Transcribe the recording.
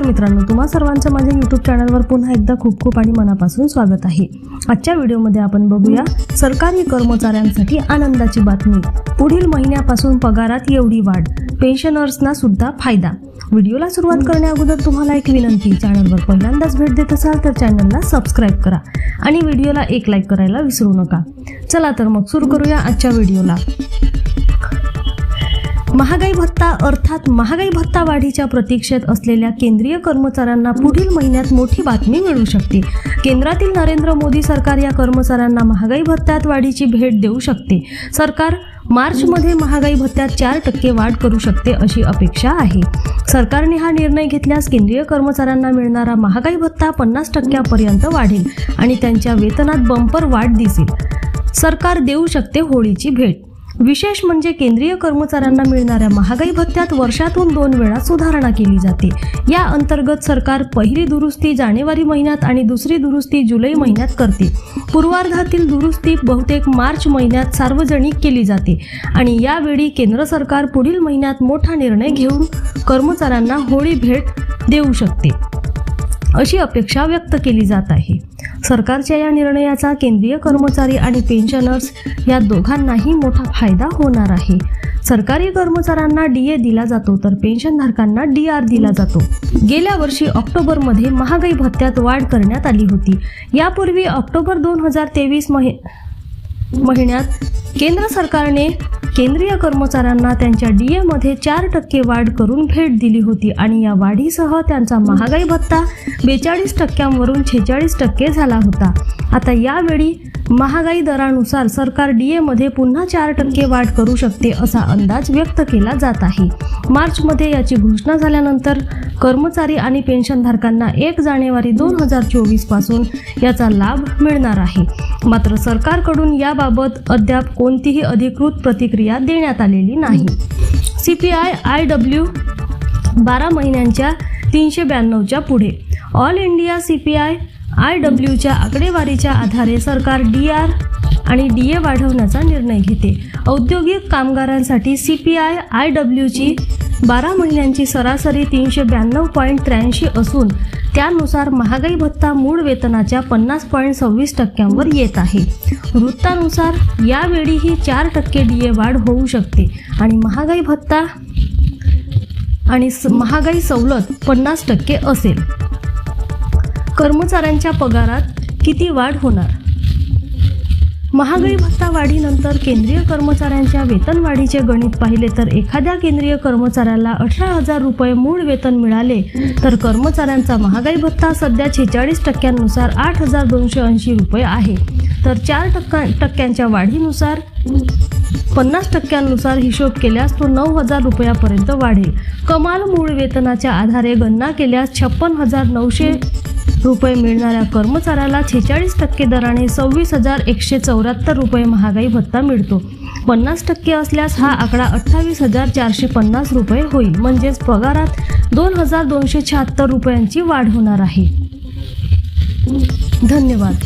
नमस्कार मित्रांनो तुम्हा सर्वांचं माझ्या यूट्यूब चॅनलवर पुन्हा एकदा खूप खूप आणि मनापासून स्वागत आहे. आजच्या व्हिडिओमध्ये आपण बघूया सरकारी कर्मचाऱ्यांसाठी आनंदाची बातमी. पुढील महिन्यापासून पगारात एवढी वाढ पेन्शनर्सना सुद्धा फायदा. व्हिडिओला सुरुवात करण्या अगोदर तुम्हाला एक विनंती चॅनलवर पहिल्यांदाच भेट देत असाल तर चॅनलला सबस्क्राईब करा आणि व्हिडिओला एक लाईक करायला विसरू नका. चला तर मग सुरू करूया आजच्या व्हिडिओला. महागाई भत्ता अर्थात महागाई भत्ता वाढीच्या प्रतीक्षेत असलेल्या केंद्रीय कर्मचाऱ्यांना पुढील महिन्यात मोठी बातमी मिळू शकते. केंद्रातील नरेंद्र मोदी सरकार या कर्मचाऱ्यांना महागाई भत्त्यात वाढीची भेट देऊ शकते. सरकार मार्चमध्ये महागाई भत्त्यात चार टक्के वाढ करू शकते अशी अपेक्षा आहे. सरकारने हा निर्णय घेतल्यास केंद्रीय कर्मचाऱ्यांना मिळणारा महागाई भत्ता पन्नास टक्क्यापर्यंत वाढेल आणि त्यांच्या वेतनात बंपर वाढ दिसेल. सरकार देऊ शकते होळीची भेट. विशेष म्हणजे केंद्रीय कर्मचाऱ्यांना मिळणाऱ्या महागाई भत्त्यात वर्षातून दोन वेळा सुधारणा केली जाते. या अंतर्गत सरकार पहिली दुरुस्ती जानेवारी महिन्यात आणि दुसरी दुरुस्ती जुलै महिन्यात करते. पूर्वार्धातील दुरुस्ती बहुतेक मार्च महिन्यात सार्वजनिक केली जाते आणि यावेळी केंद्र सरकार पुढील महिन्यात मोठा निर्णय घेऊन कर्मचाऱ्यांना होळी भेट देऊ शकते. अशी अपेक्षा व्यक्त केली जात आहे. सरकारच्या या निर्णयाचा केंद्रीय कर्मचारी आणि पेन्शनर्स या दोघांनाही मोठा फायदा होणार आहे. सरकारी कर्मचाऱ्यांना डी ए दिला जातो तर पेन्शनधारकांना डी आर दिला जातो. गेल्या वर्षी ऑक्टोबरमध्ये महागाई भत्त्यात वाढ करण्यात आली होती. यापूर्वी ऑक्टोबर दोन हजार तेवीस महि महिन्यात केंद्र सरकारने केंद्रीय कर्मचाऱ्यांना त्यांच्या डी एमध्ये चार टक्के वाढ करून भेट दिली होती आणि या वाढीसह त्यांचा महागाई भत्ता बेचाळीस टक्क्यांवरून छेचाळीस टक्के झाला होता. आता यावेळी महागाई दरानुसार सरकार डी एमध्ये पुन्हा चार टक्के वाढ करू शकते असा अंदाज व्यक्त केला जात आहे. मार्चमध्ये याची घोषणा झाल्यानंतर कर्मचारी आणि पेन्शनधारकांना एक जानेवारी दोन हजार चोवीसपासून याचा लाभ मिळणार आहे. मात्र सरकारकडून याबाबत अद्याप कोणतीही अधिकृत प्रतिक्रिया देण्यात आलेली नाही. C P I I W बारा महिन्यांच्या तीनशे ब्याण्णवच्या पुढे. All India C P I I डब्ल्यूच्या आकडेवारीच्या आधारे सरकार डी आर आणि डी ए वाढवण्याचा निर्णय घेते. औद्योगिक कामगारांसाठी सी पी आय आय डब्ल्यूची बारा महिन्यांची सरासरी तीनशे ब्याण्णव पॉईंट त्र्याऐंशी असून त्यानुसार महागाई भत्ता मूळ वेतनाच्या पन्नास पॉईंट सव्वीस टक्क्यांवर येत आहे. वृत्तानुसार यावेळीही चार टक्के डी ए वाढ होऊ शकते आणि महागाई भत्ता आणि स- महागाई सवलत पन्नास टक्के असेल. कर्मचाऱ्यांच्या पगारात किती वाढ होणार? महागाई भत्ता वाढीनंतर केंद्रीय कर्मचाऱ्यांच्या वेतनवाढीचे गणित पाहिले तर एखाद्या केंद्रीय कर्मचाऱ्याला अठरा हजार रुपये मूळ वेतन मिळाले तर कर्मचाऱ्यांचा महागाई भत्ता सध्या छेचाळीस टक्क्यांनुसार आठ हजार दोनशे ऐंशी रुपये आहे. तर चार टक्का टक्क्यांच्या वाढीनुसार पन्नास टक्क्यांनुसार हिशोब केल्यास तो नऊ हजार रुपयापर्यंत वाढेल. कमाल मूळ वेतनाच्या आधारे गणना केल्यास छप्पन हजार नऊशे रुपये मिळणाऱ्या कर्मचाऱ्याला छेचाळीस टक्के दराने सव्वीस हजार एकशे चौऱ्याहत्तर रुपये महागाई भत्ता मिळतो. पन्नास टक्के असल्यास हा आकडा अठ्ठावीस हजार चारशे पन्नास रुपये होईल. म्हणजेच पगारात दोन हजार दोनशे शहात्तर रुपयांची वाढ होणार आहे. धन्यवाद.